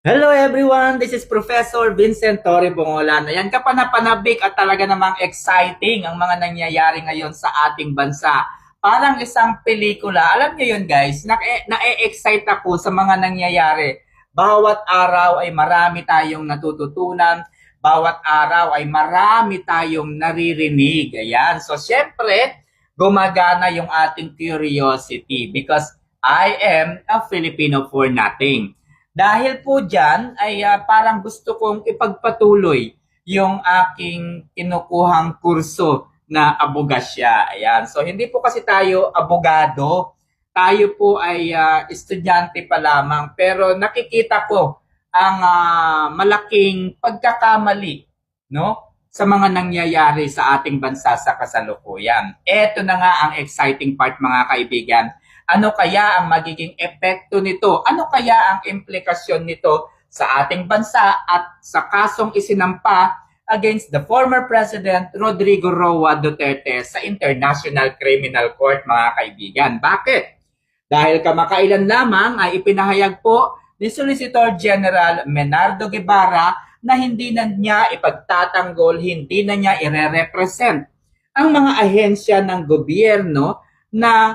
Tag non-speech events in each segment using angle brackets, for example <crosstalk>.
Hello everyone, this is Professor Vincent Torre Bongolano. Yan kapanapanabik at talaga namang exciting ang mga nangyayari ngayon sa ating bansa. Parang isang pelikula. Alam niyo yun guys, na- na-excite ako sa mga nangyayari. Bawat araw ay marami tayong natututunan. Bawat araw ay marami tayong naririnig. Ayan. So syempre, gumagana yung ating curiosity because I am a Filipino for nothing. Dahil po dyan, ay ah, parang gusto kong ipagpatuloy yung aking kinukuhang kurso na abogasya. Ayan. So, hindi po kasi tayo abogado. Tayo po ay ah, estudyante pa lamang. Pero nakikita ko ang ah, malaking pagkakamali no? sa mga nangyayari sa ating bansa sa kasalukuyan. Ito na nga ang exciting part mga kaibigan ano kaya ang magiging epekto nito? Ano kaya ang implikasyon nito sa ating bansa at sa kasong isinampa against the former President Rodrigo Roa Duterte sa International Criminal Court, mga kaibigan. Bakit? Dahil kamakailan lamang ay ipinahayag po ni Solicitor General Menardo Guevara na hindi na niya ipagtatanggol, hindi na niya ire-represent ang mga ahensya ng gobyerno na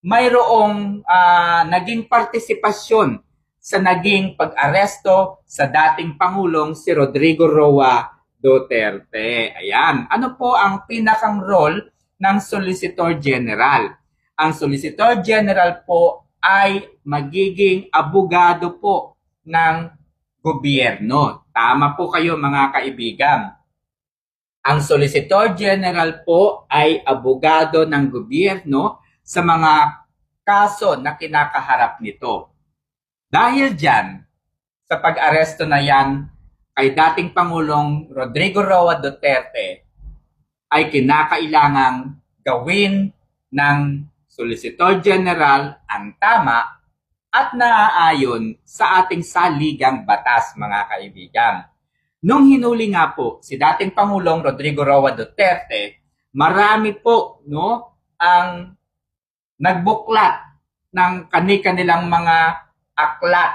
mayroong ah, naging partisipasyon sa naging pag-aresto sa dating Pangulong si Rodrigo Roa Duterte. Ayan. Ano po ang pinakang role ng Solicitor General? Ang Solicitor General po ay magiging abogado po ng gobyerno. Tama po kayo mga kaibigan. Ang Solicitor General po ay abogado ng gobyerno sa mga kaso na kinakaharap nito. Dahil dyan, sa pag-aresto na yan kay dating Pangulong Rodrigo Roa Duterte, ay kinakailangang gawin ng Solicitor General ang tama at naaayon sa ating saligang batas, mga kaibigan. Nung hinuli nga po si dating Pangulong Rodrigo Roa Duterte, marami po no ang nagbuklat ng kani-kanilang mga aklat.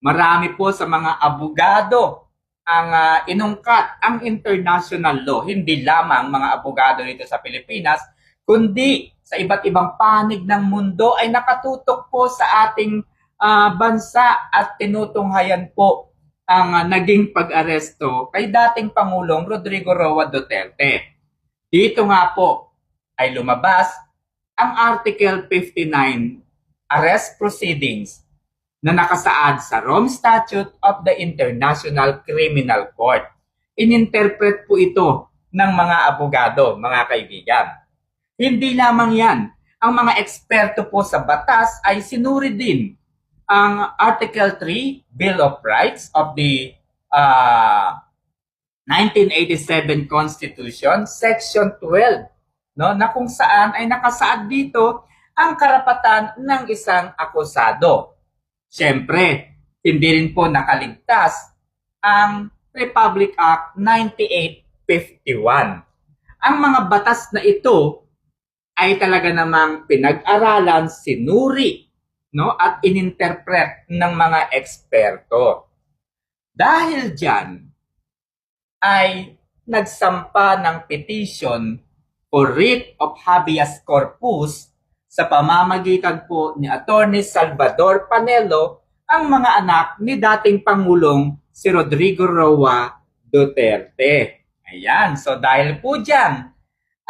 Marami po sa mga abogado ang ah, inungkat ang international law, hindi lamang mga abogado dito sa Pilipinas, kundi sa iba't ibang panig ng mundo ay nakatutok po sa ating ah, bansa at tinutunghayan po ang ah, naging pag-aresto kay dating Pangulong Rodrigo Roa Duterte. Dito nga po ay lumabas ang Article 59 Arrest Proceedings na nakasaad sa Rome Statute of the International Criminal Court. Ininterpret po ito ng mga abogado, mga kaibigan. Hindi lamang yan. Ang mga eksperto po sa batas ay sinuri din ang Article 3 Bill of Rights of the ah, 1987 Constitution, Section 12, no, na kung saan ay nakasaad dito ang karapatan ng isang akusado. Siyempre, hindi rin po nakaligtas ang Republic Act 9851. Ang mga batas na ito ay talaga namang pinag-aralan, sinuri, no, at ininterpret ng mga eksperto. Dahil diyan ay nagsampa ng petition for writ of habeas corpus sa pamamagitan po ni Attorney Salvador Panelo ang mga anak ni dating Pangulong si Rodrigo Roa Duterte. Ayan, so dahil po dyan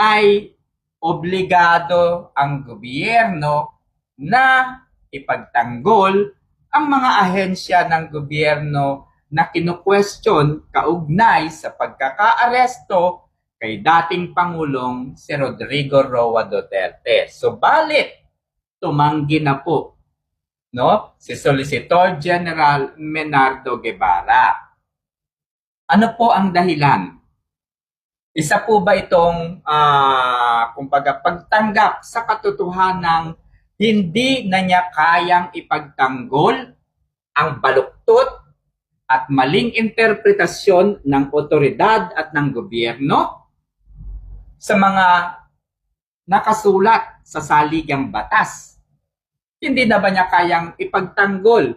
ay obligado ang gobyerno na ipagtanggol ang mga ahensya ng gobyerno na kinu-question kaugnay sa pagkakaaresto kay dating Pangulong si Rodrigo Roa Duterte. Subalit, tumanggi na po no, si Solicitor General Menardo Guevara. Ano po ang dahilan? Isa po ba itong ah, kumbaga pagtanggap sa katotohanang hindi na niya kayang ipagtanggol ang baluktot at maling interpretasyon ng otoridad at ng gobyerno sa mga nakasulat sa saligang batas. Hindi na ba niya kayang ipagtanggol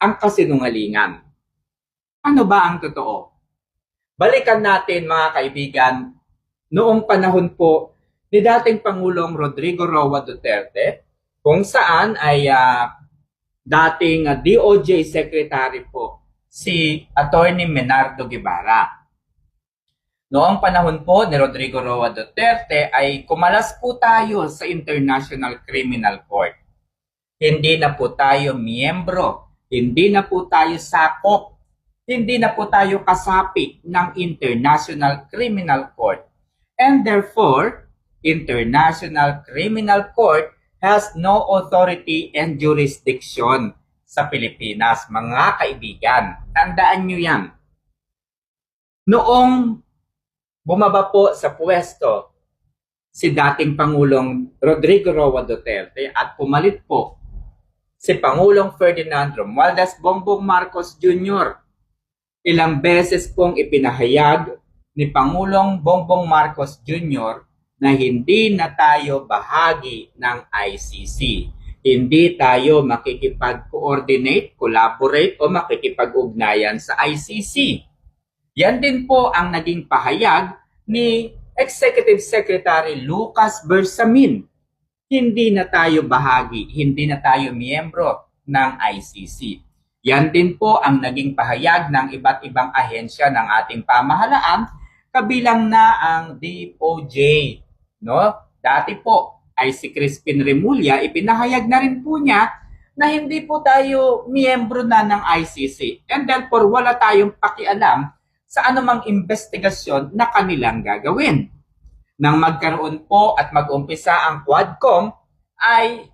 ang kasinungalingan. Ano ba ang totoo? Balikan natin mga kaibigan, noong panahon po ni dating Pangulong Rodrigo Roa Duterte, kung saan ay ah, dating ah, DOJ Secretary po si Attorney Menardo Guevara. Noong panahon po ni Rodrigo Roa Duterte ay kumalas po tayo sa International Criminal Court. Hindi na po tayo miyembro, hindi na po tayo sakop, hindi na po tayo kasapi ng International Criminal Court. And therefore, International Criminal Court has no authority and jurisdiction sa Pilipinas, mga kaibigan. Tandaan nyo yan. Noong bumaba po sa pwesto si dating Pangulong Rodrigo Roa Duterte at pumalit po si Pangulong Ferdinand Romualdez Bongbong Marcos Jr. Ilang beses pong ipinahayag ni Pangulong Bongbong Marcos Jr. na hindi na tayo bahagi ng ICC. Hindi tayo makikipag-coordinate, collaborate o makikipag-ugnayan sa ICC. Yan din po ang naging pahayag ni Executive Secretary Lucas Bersamin. Hindi na tayo bahagi, hindi na tayo miyembro ng ICC. Yan din po ang naging pahayag ng iba't ibang ahensya ng ating pamahalaan, kabilang na ang DOJ. No? Dati po ay si Crispin Remulla, ipinahayag na rin po niya na hindi po tayo miyembro na ng ICC. And therefore, wala tayong pakialam sa anumang investigasyon na kanilang gagawin. Nang magkaroon po at mag-umpisa ang Quadcom, ay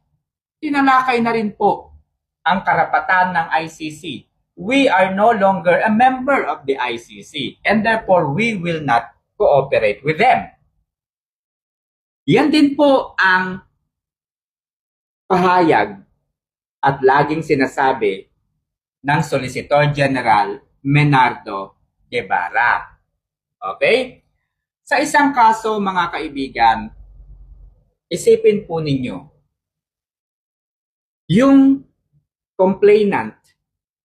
tinalakay na rin po ang karapatan ng ICC. We are no longer a member of the ICC and therefore we will not cooperate with them. Yan din po ang pahayag at laging sinasabi ng Solicitor General Menardo Guevara. Okay? Sa isang kaso, mga kaibigan, isipin po ninyo, yung complainant,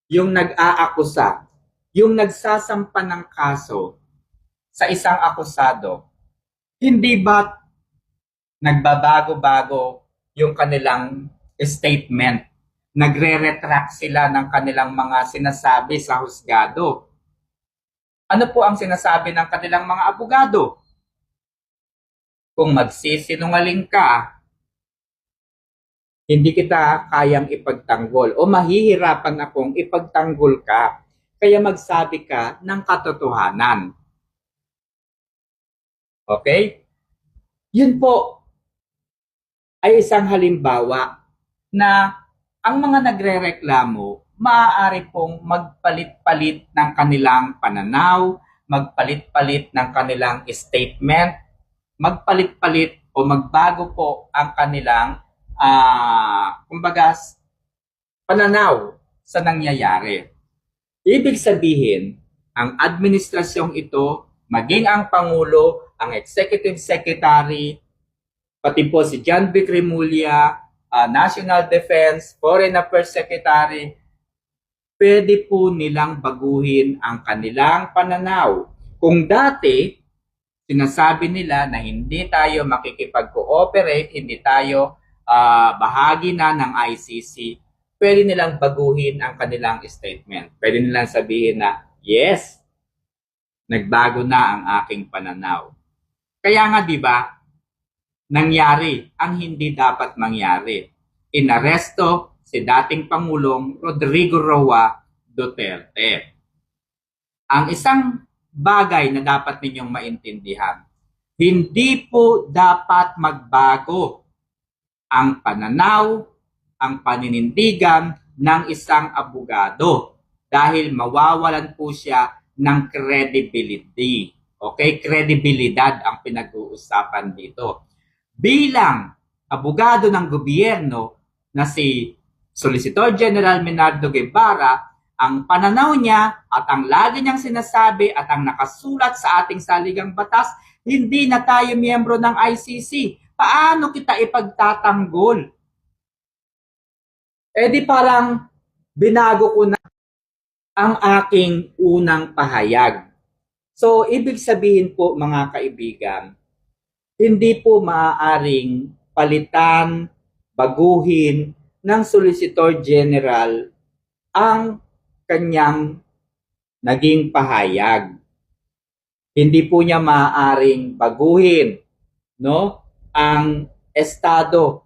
yung nag-aakusa, yung nagsasampa ng kaso sa isang akusado, hindi ba nagbabago-bago yung kanilang statement? Nagre-retract sila ng kanilang mga sinasabi sa husgado ano po ang sinasabi ng kanilang mga abogado? Kung magsisinungaling ka, hindi kita kayang ipagtanggol o mahihirapan akong ipagtanggol ka. Kaya magsabi ka ng katotohanan. Okay? Yun po ay isang halimbawa na ang mga nagrereklamo maaari pong magpalit-palit ng kanilang pananaw, magpalit-palit ng kanilang statement, magpalit-palit o magbago po ang kanilang uh, kumbaga pananaw sa nangyayari. Ibig sabihin, ang administrasyong ito, maging ang Pangulo, ang Executive Secretary, pati po si John Vic Remulla, uh, National Defense, Foreign Affairs Secretary, pwede po nilang baguhin ang kanilang pananaw. Kung dati, sinasabi nila na hindi tayo makikipag-cooperate, hindi tayo uh, bahagi na ng ICC, pwede nilang baguhin ang kanilang statement. Pwede nilang sabihin na, yes, nagbago na ang aking pananaw. Kaya nga 'di ba, nangyari ang hindi dapat mangyari. Inaresto si dating Pangulong Rodrigo Roa Duterte. Ang isang bagay na dapat ninyong maintindihan, hindi po dapat magbago ang pananaw, ang paninindigan ng isang abogado dahil mawawalan po siya ng credibility. Okay, kredibilidad ang pinag-uusapan dito. Bilang abogado ng gobyerno na si Solicitor General Menardo Guevara, ang pananaw niya at ang lagi niyang sinasabi at ang nakasulat sa ating saligang batas, hindi na tayo miyembro ng ICC. Paano kita ipagtatanggol? Eh di parang binago ko na ang aking unang pahayag. So, ibig sabihin po mga kaibigan, hindi po maaaring palitan, baguhin ng Solicitor General ang kanyang naging pahayag. Hindi po niya maaaring baguhin no ang estado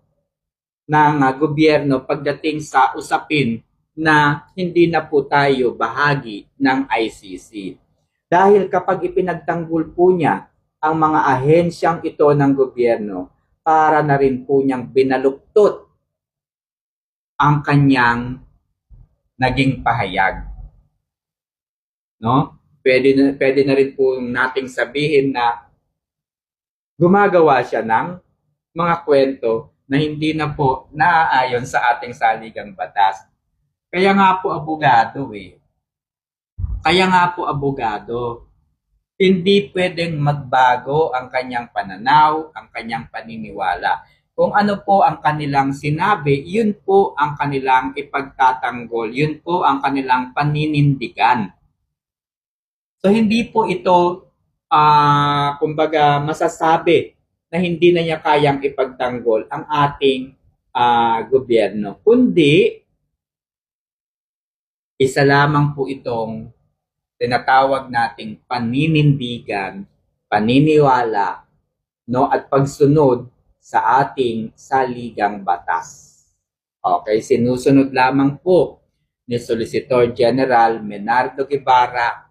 ng ah, gobyerno pagdating sa usapin na hindi na po tayo bahagi ng ICC. Dahil kapag ipinagtanggol po niya ang mga ahensyang ito ng gobyerno, para na rin po niyang binaluktot ang kanyang naging pahayag. No? Pwede na, pwede na rin po nating sabihin na gumagawa siya ng mga kwento na hindi na po naaayon sa ating saligang batas. Kaya nga po abogado eh. Kaya nga po abogado, hindi pwedeng magbago ang kanyang pananaw, ang kanyang paniniwala. Kung ano po ang kanilang sinabi, yun po ang kanilang ipagtatanggol, yun po ang kanilang paninindigan. So hindi po ito ah kumbaga masasabi na hindi na niya kayang ipagtanggol ang ating ah, gobyerno. Kundi isa lamang po itong tinatawag nating paninindigan, paniniwala, no at pagsunod sa ating saligang batas. Okay, sinusunod lamang po ni Solicitor General Menardo Guevara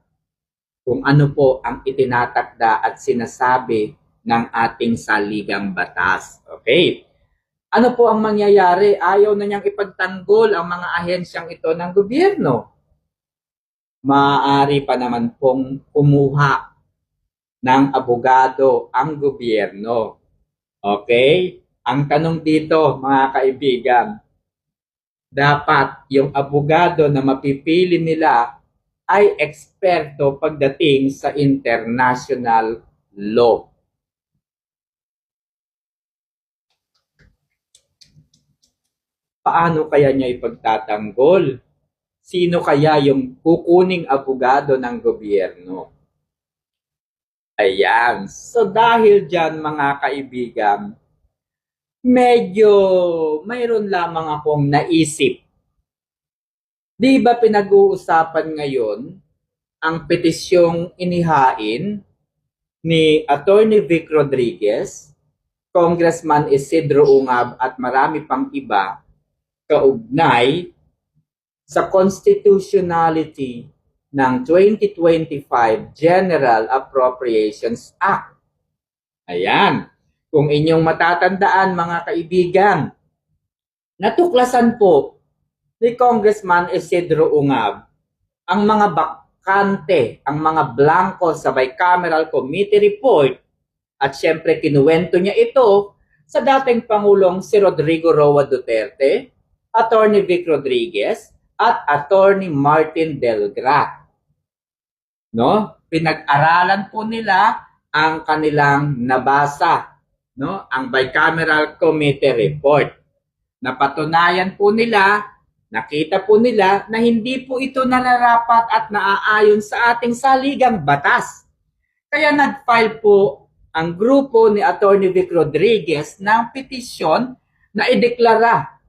kung ano po ang itinatakda at sinasabi ng ating saligang batas. Okay? Ano po ang mangyayari? Ayaw na niyang ipagtanggol ang mga ahensyang ito ng gobyerno. Maaari pa naman pong kumuha ng abogado ang gobyerno. Okay? Ang tanong dito, mga kaibigan, dapat yung abogado na mapipili nila ay eksperto pagdating sa international law. Paano kaya niya ipagtatanggol? Sino kaya yung kukuning abogado ng gobyerno? Ayan. So dahil dyan mga kaibigan, medyo mayroon lamang akong naisip. Di ba pinag-uusapan ngayon ang petisyong inihain ni Attorney Vic Rodriguez, Congressman Isidro Ungab at marami pang iba kaugnay sa constitutionality ng 2025 General Appropriations Act. Ayan. Kung inyong matatandaan mga kaibigan, natuklasan po ni Congressman Isidro Ungab ang mga bakante, ang mga blanco sa bicameral committee report at syempre kinuwento niya ito sa dating Pangulong si Rodrigo Roa Duterte, Attorney Vic Rodriguez, at Attorney Martin Delgra. No? Pinag-aralan po nila ang kanilang nabasa, no? Ang bicameral committee report. Napatunayan po nila, nakita po nila na hindi po ito nararapat at naaayon sa ating saligang batas. Kaya nag-file po ang grupo ni Attorney Vic Rodriguez ng petisyon na ideklara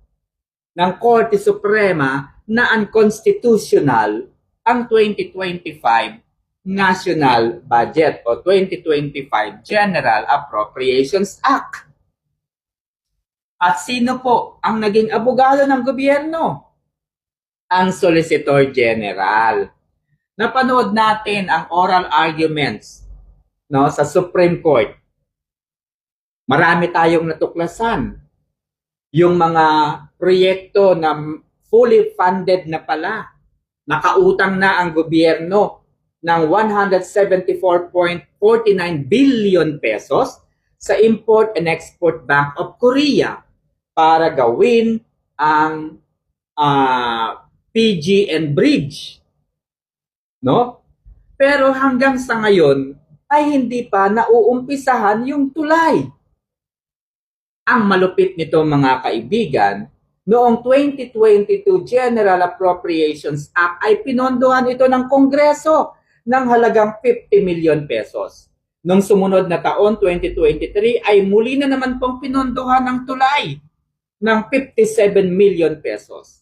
ng Korte Suprema na unconstitutional ang 2025 National Budget o 2025 General Appropriations Act. At sino po ang naging abogado ng gobyerno? Ang Solicitor General. Napanood natin ang oral arguments no, sa Supreme Court. Marami tayong natuklasan. Yung mga proyekto na fully funded na pala. Nakautang na ang gobyerno ng 174.49 billion pesos sa Import and Export Bank of Korea para gawin ang ah, PG and Bridge. No? Pero hanggang sa ngayon ay hindi pa nauumpisahan yung tulay. Ang malupit nito mga kaibigan, noong 2022 General Appropriations Act ay pinondohan ito ng Kongreso ng halagang 50 million pesos. Nung sumunod na taon, 2023, ay muli na naman pong pinondohan ng tulay ng 57 million pesos.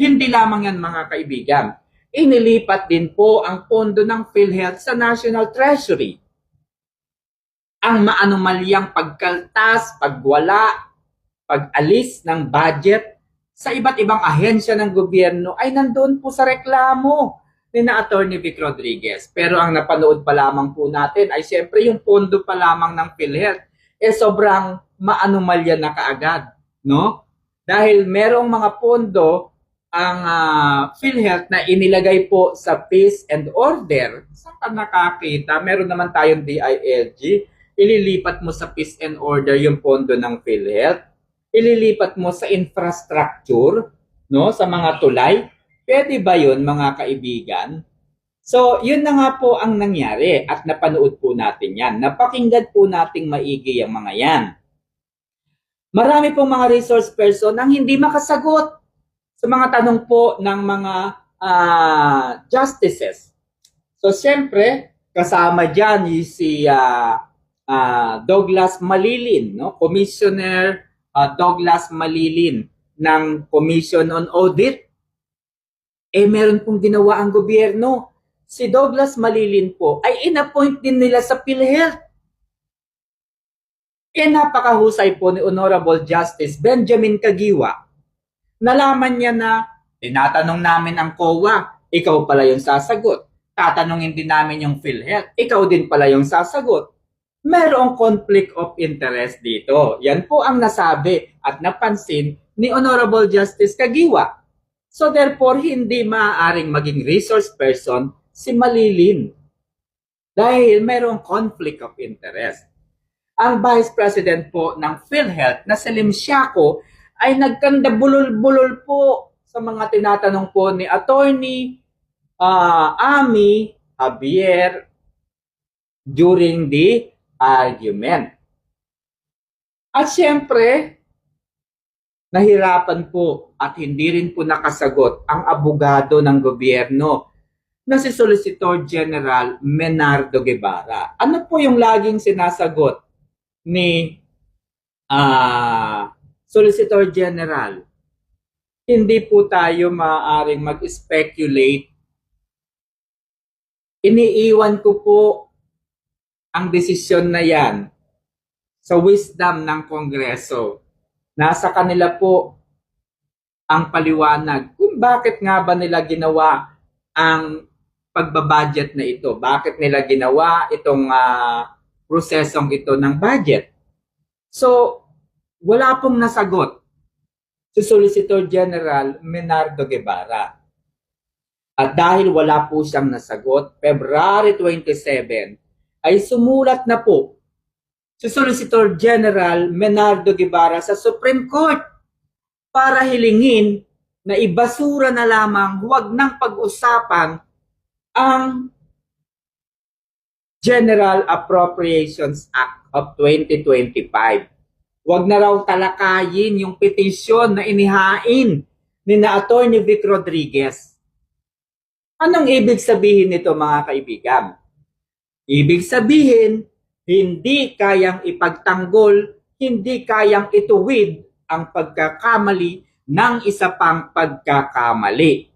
Hindi lamang yan mga kaibigan. Inilipat din po ang pondo ng PhilHealth sa National Treasury. Ang maanumalyang pagkaltas, pagwala, pag-alis ng budget sa iba't ibang ahensya ng gobyerno ay nandoon po sa reklamo ni na Attorney Vic Rodriguez. Pero ang napanood pa lamang po natin ay siyempre yung pondo pa lamang ng PhilHealth eh sobrang maanumalya na kaagad, no? Dahil merong mga pondo ang ah, PhilHealth na inilagay po sa peace and order. Saan ka nakakita? Meron naman tayong DILG. Ililipat mo sa peace and order yung pondo ng PhilHealth. Ililipat mo sa infrastructure, no? Sa mga tulay. Pwede ba yun, mga kaibigan? So, yun na nga po ang nangyari at napanood po natin yan. Napakinggan po nating maigi ang mga yan. Marami pong mga resource person ang hindi makasagot sa mga tanong po ng mga ah, justices. So, siyempre, kasama dyan si ah, ah, Douglas Malilin, no? Commissioner ah, Douglas Malilin ng Commission on Audit. Eh, meron pong ginawa ang gobyerno. Si Douglas Malilin po ay inappoint din nila sa PhilHealth. Eh, napakahusay po ni Honorable Justice Benjamin Kagiwa nalaman niya na tinatanong namin ang COA, ikaw pala yung sasagot. Tatanungin din namin yung PhilHealth, ikaw din pala yung sasagot. Merong conflict of interest dito. Yan po ang nasabi at napansin ni Honorable Justice Kagiwa. So therefore, hindi maaaring maging resource person si Malilin. Dahil merong conflict of interest. Ang Vice President po ng PhilHealth na si Lim Siaco ay nagkanda bulol-bulol po sa mga tinatanong po ni Attorney ah, Ami Javier during the argument. At siyempre, nahirapan po at hindi rin po nakasagot ang abogado ng gobyerno na si Solicitor General Menardo Guevara. Ano po yung laging sinasagot ni ah Solicitor General, hindi po tayo maaaring mag-speculate. Iniiwan ko po ang desisyon na yan sa wisdom ng Kongreso. Nasa kanila po ang paliwanag kung bakit nga ba nila ginawa ang pagbabudget na ito. Bakit nila ginawa itong ah, prosesong ito ng budget. So, wala pong nasagot si Solicitor General Menardo Guevara. At dahil wala po siyang nasagot, February 27 ay sumulat na po si Solicitor General Menardo Guevara sa Supreme Court para hilingin na ibasura na lamang huwag nang pag-usapan ang General Appropriations Act of 2025 Huwag na raw talakayin yung petisyon na inihain ni na Attorney Vic Rodriguez. Anong ibig sabihin nito mga kaibigan? Ibig sabihin, hindi kayang ipagtanggol, hindi kayang ituwid ang pagkakamali ng isa pang pagkakamali.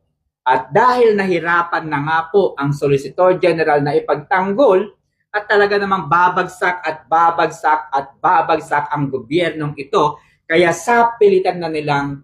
At dahil nahirapan na nga po ang Solicitor General na ipagtanggol, at talaga namang babagsak at babagsak at babagsak ang gobyernong ito. Kaya sa pilitan na nilang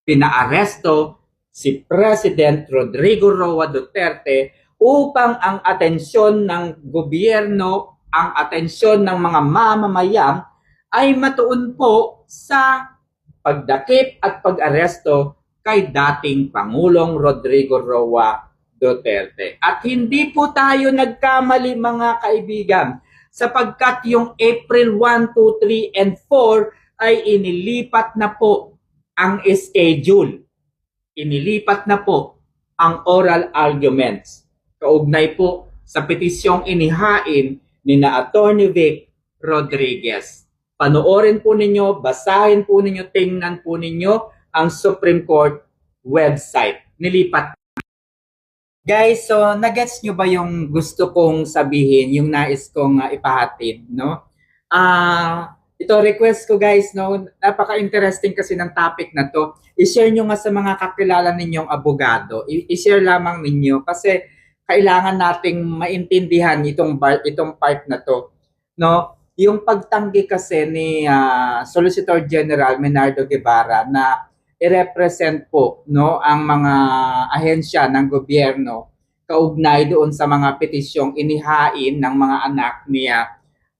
pinaaresto si President Rodrigo Roa Duterte upang ang atensyon ng gobyerno, ang atensyon ng mga mamamayan ay matuon po sa pagdakip at pag-aresto kay dating Pangulong Rodrigo Roa Duterte. At hindi po tayo nagkamali mga kaibigan sapagkat yung April 1, 2, 3, and 4 ay inilipat na po ang schedule. Inilipat na po ang oral arguments. Kaugnay po sa petisyong inihain ni na Attorney Vic Rodriguez. panoorin po ninyo, basahin po ninyo, tingnan po ninyo ang Supreme Court website. Nilipat. Guys, so nagets nyo ba yung gusto kong sabihin, yung nais kong ah, ipahatid, no? Ah, ito request ko guys, no? Napaka-interesting kasi ng topic na to. I-share nyo nga sa mga kakilala ninyong abogado. I-share lamang ninyo kasi kailangan nating maintindihan itong itong part na to, no? Yung pagtanggi kasi ni ah, Solicitor General Menardo Guevara na i-represent po no ang mga ahensya ng gobyerno kaugnay doon sa mga petisyong inihain ng mga anak ni ah,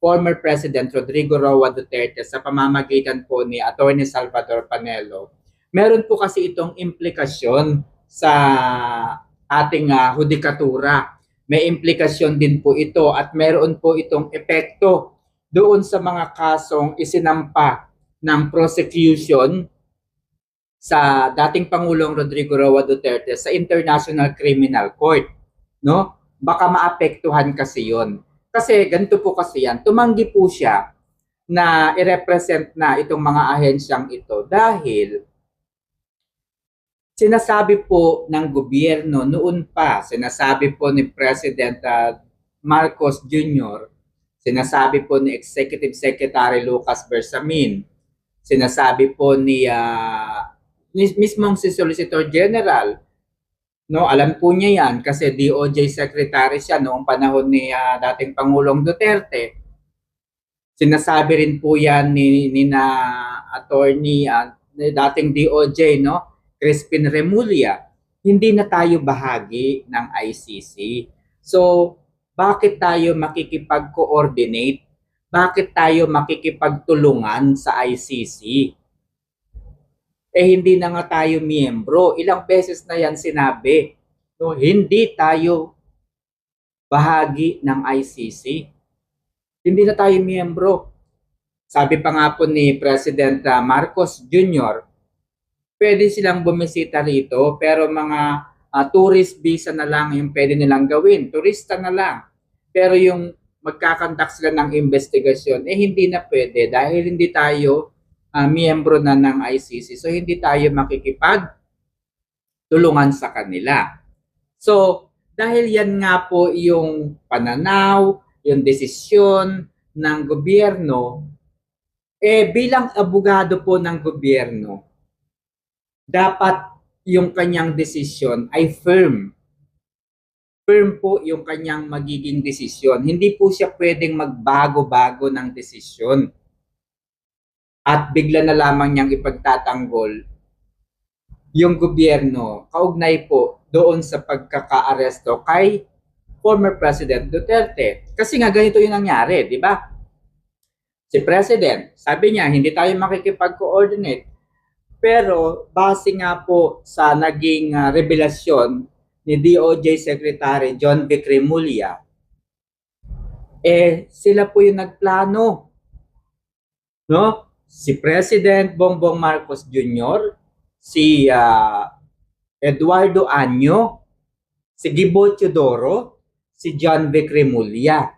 former President Rodrigo Roa Duterte sa pamamagitan po ni Attorney Salvador Panelo. Meron po kasi itong implikasyon sa ating ah, hudikatura. May implikasyon din po ito at meron po itong epekto doon sa mga kasong isinampa ng prosecution sa dating Pangulong Rodrigo Roa Duterte sa International Criminal Court, no? Baka maapektuhan kasi 'yon. Kasi ganito po kasi yan, tumanggi po siya na i-represent na itong mga ahensyang ito dahil sinasabi po ng gobyerno noon pa, sinasabi po ni President ah, Marcos Jr., sinasabi po ni Executive Secretary Lucas Bersamin, sinasabi po ni mis- mismong si Solicitor General, no, alam po niya yan kasi DOJ Secretary siya noong panahon ni ah, dating Pangulong Duterte. Sinasabi rin po yan ni, ni na attorney at ni dating DOJ, no, Crispin Remulla, hindi na tayo bahagi ng ICC. So, bakit tayo makikipag-coordinate? Bakit tayo makikipagtulungan sa ICC? eh hindi na nga tayo miyembro. Ilang beses na yan sinabi. No, hindi tayo bahagi ng ICC. Hindi na tayo miyembro. Sabi pa nga po ni President ah, Marcos Jr., pwede silang bumisita rito pero mga ah, tourist visa na lang yung pwede nilang gawin. Turista na lang. Pero yung magkakandak sila ng investigasyon, eh hindi na pwede dahil hindi tayo ah, miyembro na ng ICC. So hindi tayo makikipag tulungan sa kanila. So dahil yan nga po yung pananaw, yung desisyon ng gobyerno, eh bilang abogado po ng gobyerno, dapat yung kanyang desisyon ay firm. Firm po yung kanyang magiging desisyon. Hindi po siya pwedeng magbago-bago ng desisyon at bigla na lamang niyang ipagtatanggol yung gobyerno kaugnay po doon sa pagkakaaresto kay former President Duterte. Kasi nga ganito yung nangyari, di ba? Si President, sabi niya, hindi tayo makikipag-coordinate. Pero base nga po sa naging ah, revelasyon ni DOJ Secretary John V. Cremulya, eh sila po yung nagplano. No? si President Bongbong Marcos Jr., si ah, Eduardo Anyo, si Gibo Teodoro, si John V. Cremulya.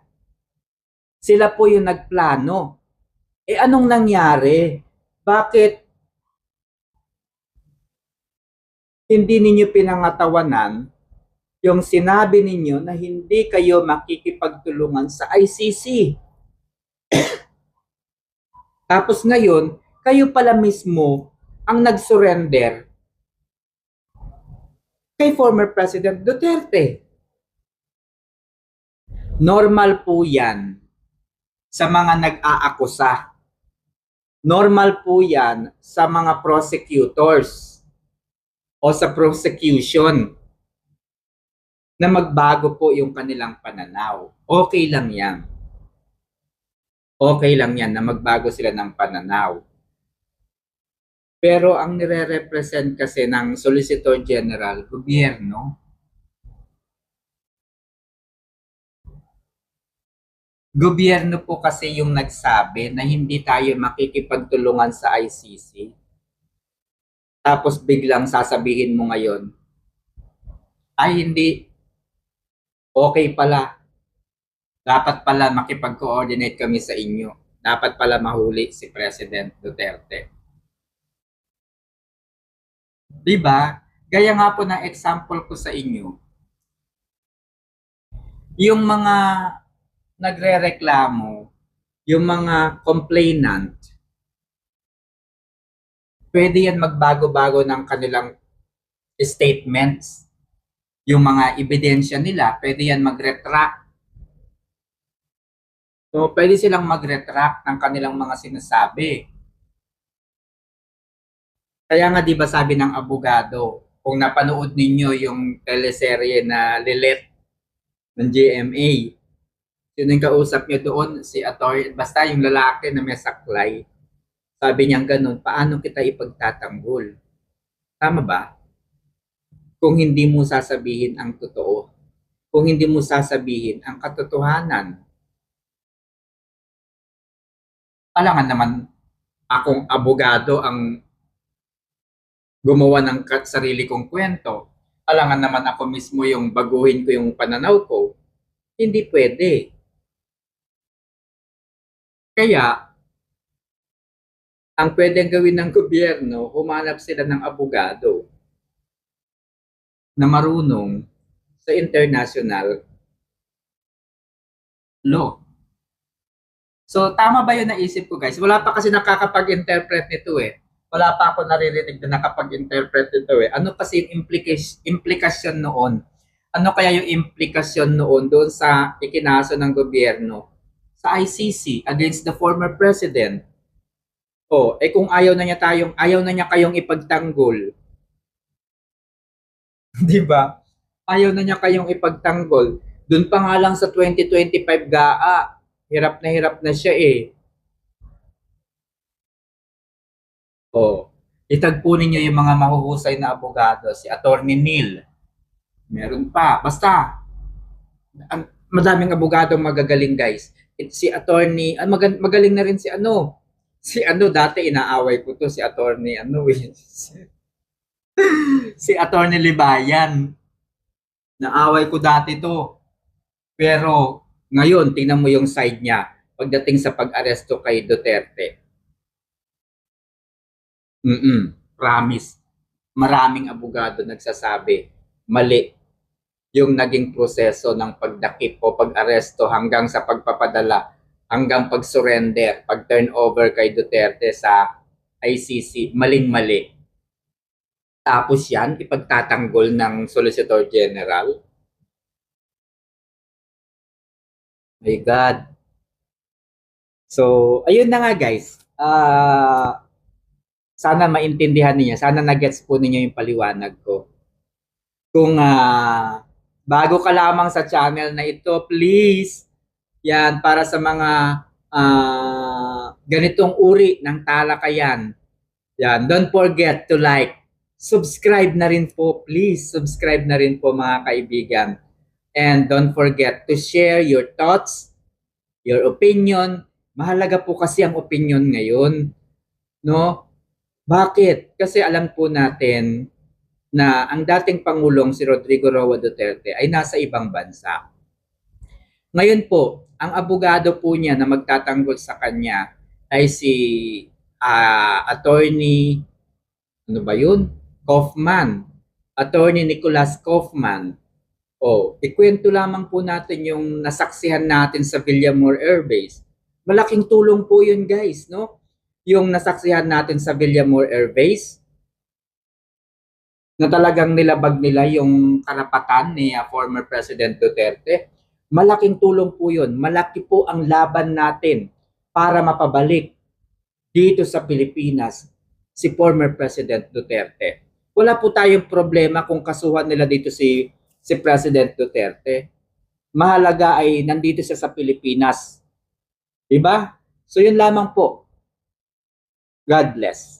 Sila po yung nagplano. Eh anong nangyari? Bakit hindi ninyo pinangatawanan yung sinabi ninyo na hindi kayo makikipagtulungan sa ICC? <clears throat> Tapos ngayon, kayo pala mismo ang nag-surrender kay former President Duterte. Normal po yan sa mga nag-aakusa. Normal po yan sa mga prosecutors o sa prosecution na magbago po yung kanilang pananaw. Okay lang yan okay lang yan na magbago sila ng pananaw. Pero ang nire-represent kasi ng Solicitor General, gobyerno, gobyerno po kasi yung nagsabi na hindi tayo makikipagtulungan sa ICC. Tapos biglang sasabihin mo ngayon, ay hindi, okay pala, dapat pala makipag-coordinate kami sa inyo. dapat pala mahuli si President Duterte. Diba? Gaya nga po ng example ko sa inyo, yung mga nagre-reklamo, yung mga complainant, pwede yan magbago-bago ng kanilang statements. Yung mga ebidensya nila, pwede yan mag-retract. So, pwede silang mag-retract ng kanilang mga sinasabi. Kaya nga 'di ba sabi ng abogado, kung napanood ninyo yung teleserye na Lilet ng GMA, sino yung kausap niyo doon? Si Atty. Basta yung lalaki na may saklay. Sabi niya ganun, paano kita ipagtatanggol? Tama ba? Kung hindi mo sasabihin ang totoo, kung hindi mo sasabihin ang katotohanan, alangan naman akong abogado ang gumawa ng sarili kong kwento. Alangan naman ako mismo yung baguhin ko yung pananaw ko. Hindi pwede. Kaya, ang pwedeng gawin ng gobyerno, humanap sila ng abogado na marunong sa international law. So, tama ba yun naisip ko, guys? Wala pa kasi nakakapag-interpret nito eh. Wala pa ako naririnig na nakapag-interpret nito eh. Ano kasi yung implication, implikasyon noon? Ano kaya yung implikasyon noon doon sa ikinaso ng gobyerno sa ICC against the former president? Oh, eh kung ayaw na niya tayong ayaw na niya kayong ipagtanggol. <laughs> 'Di ba? Ayaw na niya kayong ipagtanggol. Doon pa nga lang sa 2025 GAA, hirap na hirap na siya eh. Oh, itagpo ninyo yung mga mahuhusay na abogado, si Attorney Neil. Meron pa, basta ang madaming abogado magagaling guys. It, si Attorney, ah, maga- magaling na rin si ano. Si ano dati inaaway ko to si Attorney ano eh. <laughs> si Attorney Libayan. Naaway ko dati to. Pero ngayon, tingnan mo yung side niya pagdating sa pag-aresto kay Duterte. Mm promise. Maraming abogado nagsasabi, mali yung naging proseso ng pagdakip o pag-aresto hanggang sa pagpapadala, hanggang pag-surrender, pag-turn over kay Duterte sa ICC, maling-mali. Tapos yan, ipagtatanggol ng Solicitor General. My God. So, ayun na nga guys. Ah, sana maintindihan niyo, sana na-gets po ninyo yung paliwanag ko. Kung ah, bago ka lamang sa channel na ito, please, yan, para sa mga ah, ganitong uri ng talakayan, yan, don't forget to like, subscribe na rin po, please, subscribe na rin po mga kaibigan. And don't forget to share your thoughts, your opinion. Mahalaga po kasi ang opinion ngayon. No? Bakit? Kasi alam po natin na ang dating Pangulong si Rodrigo Roa Duterte ay nasa ibang bansa. Ngayon po, ang abogado po niya na magtatanggol sa kanya ay si ah, attorney ano ba yun? Kaufman. Attorney Nicholas Kaufman. O, ikwento lamang po natin yung nasaksihan natin sa Villamor Air Base. Malaking tulong po yun guys, no? Yung nasaksihan natin sa Villamor Air Base na talagang nilabag nila yung karapatan ni ah, former President Duterte. Malaking tulong po yun. Malaki po ang laban natin para mapabalik dito sa Pilipinas si former President Duterte. Wala po tayong problema kung kasuhan nila dito si si President Duterte. Mahalaga ay nandito siya sa Pilipinas. 'Di ba? So yun lamang po. God bless.